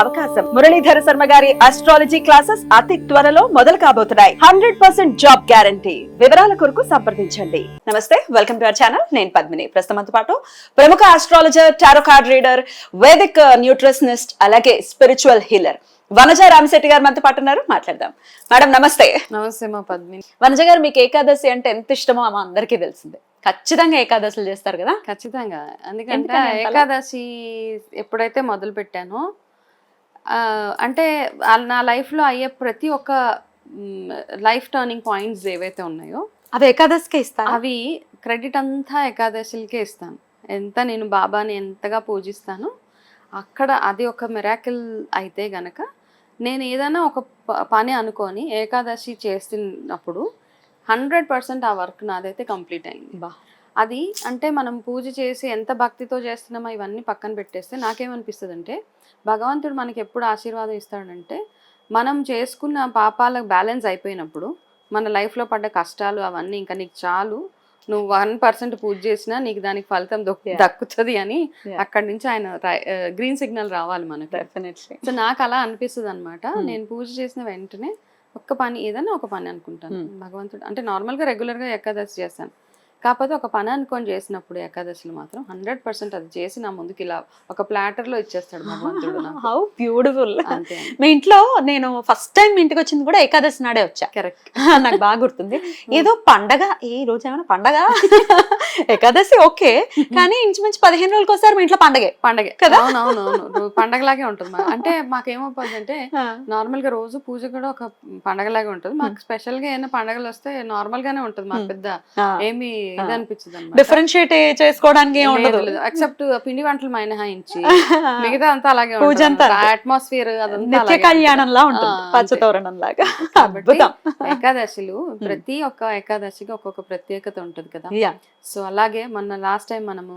అవకాశం. మురళీధర శర్మ గారి astrology classes అతి త్వరలో మొదలు కాబోతున్నాయి. హండ్రెడ్ పర్సెంట్ జాబ్ గ్యారంటీ వివరాల కొరకు సంప్రదించండి. నమస్తే వెల్కమ్ టు అవర్ ఛానల్ నేను పద్మిని. ప్రస్తుతంతో పాటు ప్రముఖ astrologer tarot card reader vedic nutritionist అలాగే స్పిరిచువల్ హీలర్ వనజ రామశెట్టి గారు మనతో పాటు ఉన్నారు. మాట్లాడదాం. మేడం నమస్తే. నమస్తే మా పద్మిని. వనజ గారు మీకు ఏకాదశి అంటే ఎంత ఇష్టమో మా అందరికీ తెలిసిందే. ఖచ్చితంగా ఏకాదశులు చేస్తారు కదా. ఖచ్చితంగా. ఎందుకంటే? ఏకాదశి ఎప్పుడైతే మొదలు పెట్టానో అంటే నా లైఫ్లో అయ్యే ప్రతి ఒక్క లైఫ్ టర్నింగ్ పాయింట్స్ ఏవైతే ఉన్నాయో అవి ఏకాదశికే ఇస్తారు? అవి క్రెడిట్ అంతా ఏకాదశిలకే ఇస్తాను. ఎంత నేను బాబాని ఎంతగా పూజిస్తానో అక్కడ అది ఒక మిరాకిల్ అయితే గనక నేను ఏదైనా ఒక పని అనుకొని ఏకాదశి చేస్తున్నప్పుడు హండ్రెడ్ పర్సెంట్ ఆ వర్క్ నాదైతే కంప్లీట్ అయింది. బా. అది అంటే మనం పూజ చేసి ఎంత భక్తితో చేస్తున్నామో ఇవన్నీ పక్కన పెట్టేస్తే నాకేమనిపిస్తుంది అంటే భగవంతుడు మనకి ఎప్పుడు ఆశీర్వాదం ఇస్తాడంటే మనం చేసుకున్న పాపాలకు బ్యాలెన్స్ అయిపోయినప్పుడు మన లైఫ్లో పడ్డ కష్టాలు అవన్నీ ఇంకా నీకు చాలు నువ్వు వన్ పర్సెంట్ పూజ చేసినా నీకు దానికి ఫలితం. దక్కుతుంది అని. అక్కడి నుంచి ఆయన గ్రీన్ సిగ్నల్ రావాలి మనకి డెఫినెట్లీ సో నాకు అలా అనిపిస్తుంది అనమాట Hmm. నేను పూజ చేసిన వెంటనే ఒక్క పని ఏదైనా ఒక పని అనుకుంటాను Hmm. భగవంతుడు అంటే నార్మల్గా రెగ్యులర్గా ఏకాదశి చేస్తాను కాకపోతే ఒక పని అనుకొని చేసినప్పుడు ఏకాదశిలో మాత్రం హండ్రెడ్ పర్సెంట్ అది చేసి నా ముందుకి ఇలా ఒక ప్లాటర్లో ఇచ్చేస్తాడు భగవంతుడు హౌ బ్యూటిఫుల్. అంతే మీ ఇంట్లో నేను ఫస్ట్ టైం మీ ఇంటికి వచ్చింది కూడా ఏకాదశి నాడే వచ్చా? కరెక్ట్ నాకు బాగా గుర్తుంది. ఏదో పండగ ఏ రోజు ఏమైనా పండగ? ఏకాదశి ఓకే. కానీ ఇంచుమించు పదిహేను రోజులకి ఒకసారి మీ ఇంట్లో పండగే. పండగే. కదా? అవునవును పండగలాగే ఉంటుంది. అంటే మాకేమవుతుంది అంటే నార్మల్గా రోజు పూజ కూడా ఒక పండగలాగే ఉంటుంది. మాకు స్పెషల్గా ఏమైనా పండగలు వస్తే నార్మల్ గానే ఉంటుంది మాకు. పెద్ద ఏమి ఇది అనిపించదు డిఫరెన్షియేట్ చేసుకోవడానికి ఉండదు. ఎక్సెప్ట్ పిండి వంటలు మినహాయించి మిగతా అంతా అలాగే పూజ. అట్మాస్ఫియర్ నిత్య కళ్యాణంలా ఉంటుంది. పచ్చతోరణం లాగా అద్భుతం. ఏకాదశిలు ప్రతి ఒక్క ఏకాదశికి ఒక్కొక్క ప్రత్యేకత ఉంటది కదా. సో అలాగే మొన్న లాస్ట్ టైం మనము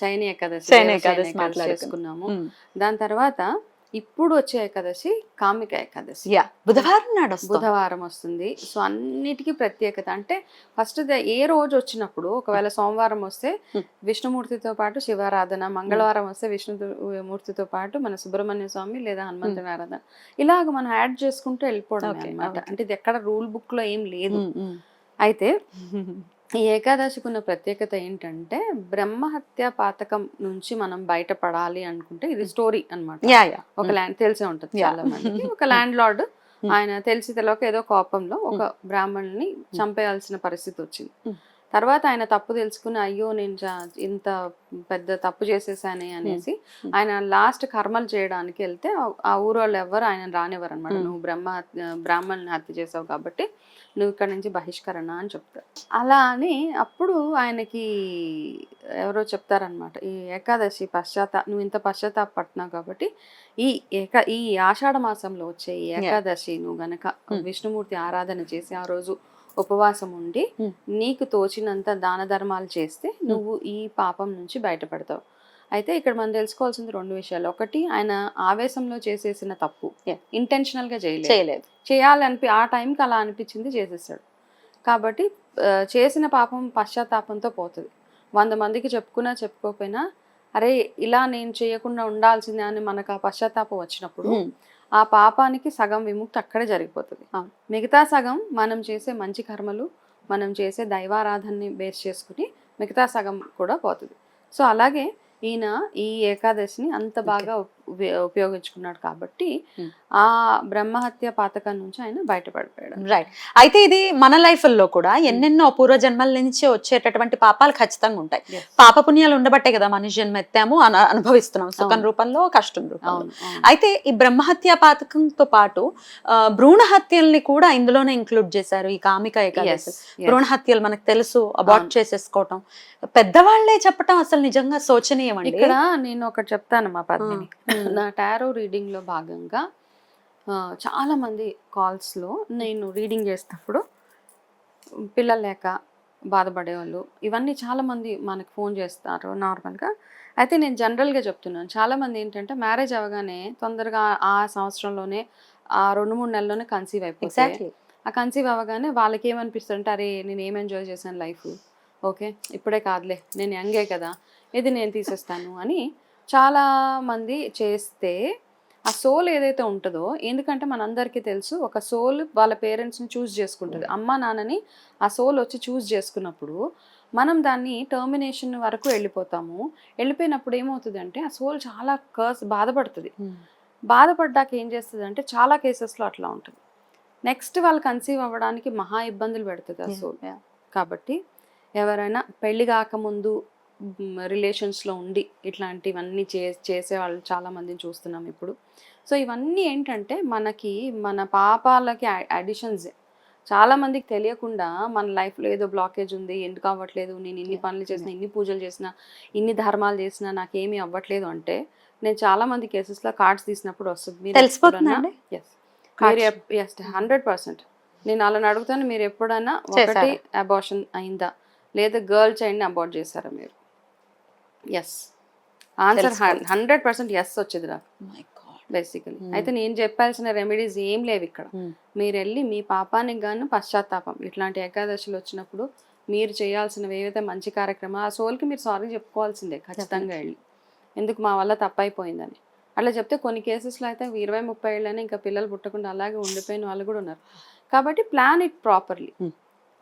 శయని ఏకాదశి దేవశయని ఏకాదశి ఏకాదశి మాట్లాడుకున్నాం. చేసుకున్నాము. దాని తర్వాత ఇప్పుడు వచ్చే ఏకాదశి కామిక ఏకాదశి. యా బుధవారం నాడు బుధవారం వస్తుంది. సో అన్నిటికీ ప్రత్యేకత అంటే ఫస్ట్ ఏ రోజు వచ్చినప్పుడు ఒకవేళ సోమవారం వస్తే Hmm. విష్ణుమూర్తితో పాటు శివారాధన మంగళవారం వస్తే విష్ణు మూర్తితో పాటు మన సుబ్రహ్మణ్య స్వామి లేదా హనుమంతుని ఆరాధన ఇలాగ మనం యాడ్ చేసుకుంటూ వెళ్ళిపోవడం అనమాట. అంటే ఇది ఎక్కడ రూల్ బుక్లో ఏం లేదు. అయితే ఈ ఏకాదశికి ఉన్న ప్రత్యేకత ఏంటంటే బ్రహ్మహత్య పాతకం నుంచి మనం బయటపడాలి అనుకుంటే ఇది స్టోరీ యా ఒక ల్యాండ్ తెలిసే ఉంటుంది. చాలా మందికి. ఒక ల్యాండ్ లార్డ్. ఆయన తెలిసి తెలియక ఏదో కోపంలో ఒక బ్రాహ్మణుని చంపేయాల్సిన పరిస్థితి వచ్చింది. తర్వాత ఆయన తప్పు తెలుసుకుని అయ్యో నేను ఇంత పెద్ద తప్పు చేసేసానే అనేసి. ఆయన లాస్ట్ కర్మలు చేయడానికి వెళ్తే ఆ- ఆ ఊరు వాళ్ళు ఎవరు ఆయన రానివ్వరు అనమాట. నువ్వు బ్రహ్మ బ్రాహ్మణుని హత్య చేసావు కాబట్టి నువ్వు ఇక్కడ నుంచి బహిష్కరణ అని చెప్తారు అలా అని అప్పుడు ఆయనకి ఎవరో చెప్తారనమాట ఈ ఏకాదశి పశ్చాత్తా నువ్వు ఇంత పశ్చాత్తాప పడుతున్నావు కాబట్టి ఈ ఏక ఈ ఆషాఢ మాసంలో వచ్చే ఈ ఏకాదశి నువ్వు గనక. విష్ణుమూర్తి ఆరాధన చేసి ఆ రోజు ఉపవాసం ఉండి Hmm. నీకు తోచినంత దాన ధర్మాలు చేస్తే నువ్వు ఈ పాపం నుంచి బయటపడతావు. అయితే ఇక్కడ మనం తెలుసుకోవాల్సింది రెండు విషయాలు. ఒకటి ఆయన ఆవేశంలో చేసేసిన తప్పు. ఇంటెన్షనల్గా చేయలేదు. చేయాలనిపి ఆ టైంకి అలా అనిపించింది చేసేసాడు కాబట్టి చేసిన పాపం పశ్చాత్తాపంతో పోతుంది. వంద మందికి చెప్పుకున్నా చెప్పుకోకపోయినా అరే ఇలా నేను చేయకుండా ఉండాల్సిందే అని మనకు ఆ పశ్చాత్తాపం వచ్చినప్పుడు ఆ పాపానికి సగం విముక్తి అక్కడే జరిగిపోతుంది. మిగతా సగం మనం చేసే మంచి కర్మలు మనం చేసే దైవారాధనని బేస్ చేసుకుని మిగతా సగం కూడా పోతుంది. సో అలాగే ఈయన ఈ ఏకాదశిని అంత బాగా ఉపయోగించుకున్నాడు కాబట్టి Hmm. ఆ బ్రహ్మహత్య పాతకం నుంచి ఆయన బయటపడిపోయాడు రైట్ అయితే ఇది మన లైఫ్లో కూడా ఎన్నెన్నో పూర్వ జన్మల నుంచి వచ్చేటటువంటి పాపాలు ఖచ్చితంగా ఉంటాయి Yes. పాప పుణ్యాలు ఉండబట్టే కదా మనిషి జన్మ ఎత్తాము అన- అనుభవిస్తున్నాం సుఖం. రూపంలో కష్టం రూపంలో. అయితే ఈ బ్రహ్మహత్య పాతకంతో పాటు భ్రూణ హత్యల్ని కూడా ఇందులోనే ఇంక్లూడ్ చేశారు ఈ కామిక ఏకాదశి. భ్రూణ హత్యలు మనకు తెలుసు అబార్ట్. చేసేసుకోవటం పెద్దవాళ్ళే చెప్పటం అసలు నిజంగా శోచనీయం అండి ఇక్కడ నేను ఒకటి చెప్తాను మా పద్మిని Hmm. నా టారో రీడింగ్లో భాగంగా ఆ, చాలా మంది కాల్స్లో నేను రీడింగ్ చేసినప్పుడు పిల్లలు లేక బాధపడే వాళ్ళు ఇవన్నీ చాలా మంది మనకు ఫోన్ చేస్తారు నార్మల్గా. అయితే నేను జనరల్గా చెప్తున్నాను. చాలా మంది ఏంటంటే మ్యారేజ్ అవ్వగానే తొందరగా ఆ సంవత్సరంలోనే ఆ రెండు మూడు నెలల్లోనే కన్సీవ్ అయిపోతాయి ఎగ్జాక్ట్లీ ఆ కన్సీవ్ అవ్వగానే వాళ్ళకి ఏమనిపిస్తుంది అంటే అరే నేను ఏం ఎంజాయ్ చేశాను లైఫ్? ఓకే ఇప్పుడే కాదులే నేను యంగే కదా ఇది నేను తీసేస్తాను అని చాలా మంది చేస్తే ఆ సోల్ ఏదైతే ఉంటుందో ఎందుకంటే మనందరికీ తెలుసు ఒక సోల్ వాళ్ళ పేరెంట్స్ని చూస్ చేసుకుంటుంది. అమ్మ నాన్నని ఆ సోల్ వచ్చి చూస్ చేసుకున్నప్పుడు మనం దాన్ని టర్మినేషన్ వరకు వెళ్ళిపోతాము. వెళ్ళిపోయినప్పుడు ఏమవుతుందంటే ఆ సోల్ చాలా కర్స్ బాధపడుతుంది. బాధపడ్డాక ఏం చేస్తుంది అంటే చాలా కేసెస్లో అట్లా ఉంటుంది. నెక్స్ట్ వాళ్ళు కన్సీవ్ అవ్వడానికి మహా ఇబ్బందులు పెడుతుంది ఆ సోల్. కాబట్టి ఎవరైనా పెళ్ళి కాకముందు రిలేషన్స్లో ఉండి ఇట్లాంటివన్నీ చే చేసే వాళ్ళు చాలా మందిని చూస్తున్నాం ఇప్పుడు. సో ఇవన్నీ ఏంటంటే మనకి మన పాపాలకి అడిషన్స్ చాలా మందికి తెలియకుండా మన లైఫ్లో ఏదో బ్లాకేజ్ ఉంది ఎందుకు అవ్వట్లేదు నేను ఇన్ని పనులు చేసినా ఇన్ని పూజలు చేసినా ఇన్ని ధర్మాలు చేసినా నాకేమీ అవ్వట్లేదు అంటే నేను చాలా మంది కేసెస్లో కార్డ్స్ తీసినప్పుడు వస్తుంది. మీరు. మీరు ఎస్ హండ్రెడ్ పర్సెంట్ నేను అలా అడుగుతాను మీరు ఎప్పుడైనా ఒకటి? అబార్షన్ అయిందా? లేదా గర్ల్ చైల్డ్ని అబార్ట్ చేశారా మీరు? Yes answer. Hundred percent yes వచ్చేది నాకు. Basically Hmm. అయితే నేను చెప్పాల్సిన రెమెడీస్ ఏం లేవు ఇక్కడ Hmm. మీరు వెళ్ళి మీ పాపానికి గాను పశ్చాత్తాపం ఇట్లాంటి ఏకాదశులు వచ్చినప్పుడు మీరు చేయాల్సినవి ఏవైతే మంచి కార్యక్రమాలు ఆ సోల్కి మీరు సారీ చెప్పుకోవాల్సిందే ఖచ్చితంగా వెళ్ళి ఎందుకు మా వల్ల తప్పైపోయిందని అట్లా చెప్తే కొన్ని కేసెస్లో అయితే ఇరవై ముప్పై ఏళ్ళని ఇంకా పిల్లలు పుట్టకుండా అలాగే ఉండిపోయిన వాళ్ళు కూడా ఉన్నారు కాబట్టి ప్లాన్ ఇట్ ప్రాపర్లీ.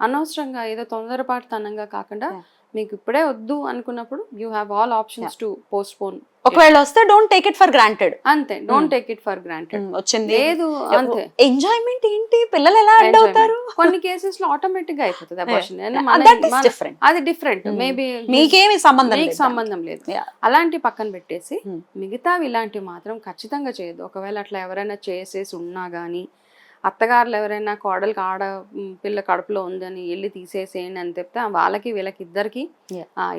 అనవసరంగా ఏదో తొందరపాటుతనంగా కాకుండా. మీకు ఇప్పుడే వద్దు అనుకున్నప్పుడు you have all options to postpone ఒకవేళ వస్తే don't take it for granted అంతే don't take it for granted వచ్చింది. లేదు అంతే. ఎంజాయ్మెంట్ ఏంటి? పిల్లలు ఎలా అడ్డు అవుతారు? కొన్ని కేసెస్లో ఆటోమేటిక్గా అయిపోతుంది అబార్షన్ అది డిఫరెంట్ Hmm. మేబీ మీకేమి సంబంధం మీకు సంబంధం లేదు. అలాంటి పక్కన పెట్టేసి Hmm. మిగతావి ఇలాంటివి మాత్రం ఖచ్చితంగా చేయదు ఒకవేళ అట్లా ఎవరైనా చేసేసి ఉన్నా కానీ అత్తగారులు ఎవరైనా కోడలికి ఆడ పిల్ల కడుపులో ఉందని వెళ్ళి తీసేసేయండి అని చెప్తే వాళ్ళకి వీళ్ళకి ఇద్దరికి.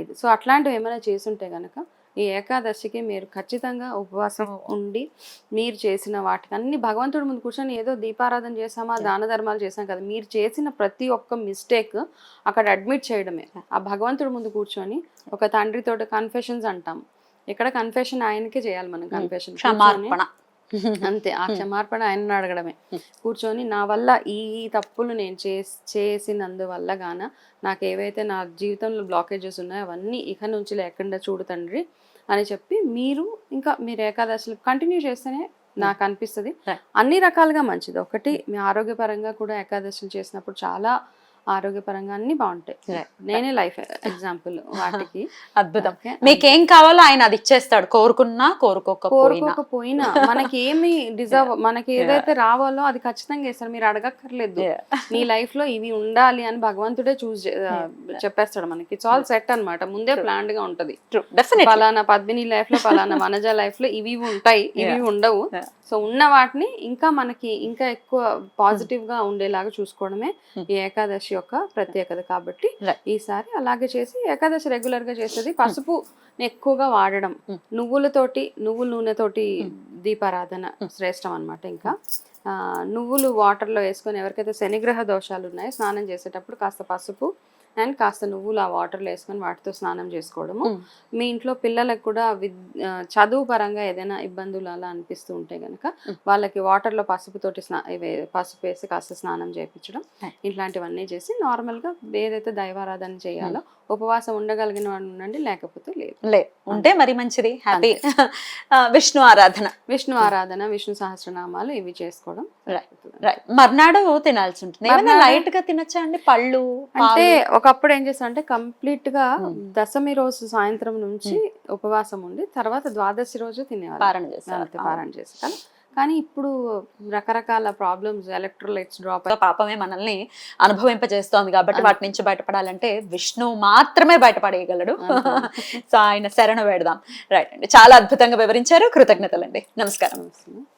ఇది. సో అట్లాంటివి ఏమైనా చేసుంటే గనక ఈ ఏకాదశికి మీరు ఖచ్చితంగా ఉపవాసం ఉండి మీరు చేసిన వాటికి అన్ని భగవంతుడి ముందు కూర్చొని ఏదో దీపారాధన చేసామా దాన ధర్మాలు చేసాం కదా మీరు చేసిన ప్రతి ఒక్క మిస్టేక్ అక్కడ అడ్మిట్ చేయడమే. ఆ భగవంతుడి ముందు కూర్చొని ఒక తండ్రితోటి కన్ఫెషన్స్ అంటాం. ఇక్కడ కన్ఫెషన్ ఆయనకే చేయాలి మనం కన్ఫెషన్ క్షమార్పణ. అంతే. ఆ క్షమార్పణ ఆయన అడగడమే. కూర్చొని నా వల్ల ఈ తప్పులు నేను చేస్ చేసినందువల్ల గాన నాకు ఏవైతే నా జీవితంలో బ్లాకేజెస్ ఉన్నాయో అవన్నీ ఇక నుంచి లేకుండా చూడు తండ్రి అని చెప్పి మీరు ఇంకా మీరు ఏకాదశిలో కంటిన్యూ చేస్తేనే నాకు అనిపిస్తుంది. అన్ని రకాలుగా మంచిది. ఒకటి మీ ఆరోగ్యపరంగా కూడా ఏకాదశులు చేసినప్పుడు చాలా ఆరోగ్యపరంగా అన్ని బాగుంటాయి. నేనే లైఫ్ ఎగ్జాంపుల్ వాటికి. అద్భుతం. మీకేం కావాలో ఆయన అది ఇచ్చేస్తాడు. కోరుకున్నా కోరుకోకపోయినా. కోరుకోకపోయినా. మనకి ఏమి డిజర్వ్ మనకి ఏదైతే రావాలో అది ఖచ్చితంగా ఇస్తారు మీరు అడగక్కర్లేదు. మీ లైఫ్లో ఇవి ఉండాలి అని భగవంతుడే చూస్ చెప్పేస్తాడు మనకి. ఇట్స్ ఆల్ సెట్ అన్నమాట. ముందే ప్లాన్డ్గా ఉంటది. పలానా పద్మిని లైఫ్లో పలానా వనజ లైఫ్లో ఇవి ఉంటాయి. ఇవి. ఉండవు. సో ఉన్న వాటిని ఇంకా మనకి ఇంకా ఎక్కువ పాజిటివ్గా ఉండేలాగా చూసుకోవడమే Hmm. ఏకాదశి యొక్క ప్రత్యేకత కాబట్టి. ఈసారి అలాగే చేసి ఏకాదశి రెగ్యులర్గా చేసేది పసుపు ఎక్కువగా వాడడం. Hmm. నువ్వులతోటి నువ్వుల నూనెతోటి దీపారాధన శ్రేష్టం అన్నమాట ఇంకా. నువ్వులు వాటర్లో వేసుకొని ఎవరికైతే శనిగ్రహ దోషాలు ఉన్నాయో స్నానం చేసేటప్పుడు కాస్త పసుపు అండ్ కాస్త నువ్వులు ఆ వాటర్లో వేసుకొని వాటితో స్నానం చేసుకోవడము. మీ ఇంట్లో పిల్లలకు కూడా విద్ చదువు పరంగా ఏదైనా ఇబ్బందులు అలా అనిపిస్తూ ఉంటే గనక Hmm. వాళ్ళకి వాటర్లో పసుపుతోటి స్నా పసుపు వేసి కాస్త స్నానం చేయించడం. ఇట్లాంటివన్నీ చేసి నార్మల్గా ఏదైతే దైవారాధన చేయాలో ఉపవాసం ఉండగలిగిన వాడు ఉండండి లేకపోతే లేదు. లే ఉంటే మరి మంచిది. హ్యాపీ విష్ణు ఆరాధన. విష్ణు ఆరాధన విష్ణు సహస్రనామాలు ఇవి చేసుకోవడం మర్నాడు తినాల్సి ఉంటుంది. లైట్గా తినచ్చా అండి? పళ్ళు అంటే? ఒకప్పుడు ఏం చేస్తారంటే కంప్లీట్గా. దశమి రోజు సాయంత్రం నుంచి ఉపవాసం ఉండి తర్వాత ద్వాదశి రోజు తినేవారు పారణ చేస్తారు అంతే పారాయణ చేస్తారు కానీ ఇప్పుడు రకరకాల ప్రాబ్లమ్స్ ఎలక్ట్రోలైట్స్ డ్రాప్ పాపమే మనల్ని అనుభవింపజేస్తోంది కాబట్టి వాటి నుంచి బయటపడాలంటే విష్ణు మాత్రమే బయటపడేయగలడు. సో ఆయన శరణ పెడదాం రైట్ అండి. చాలా అద్భుతంగా వివరించారు. కృతజ్ఞతలండి. నమస్కారం.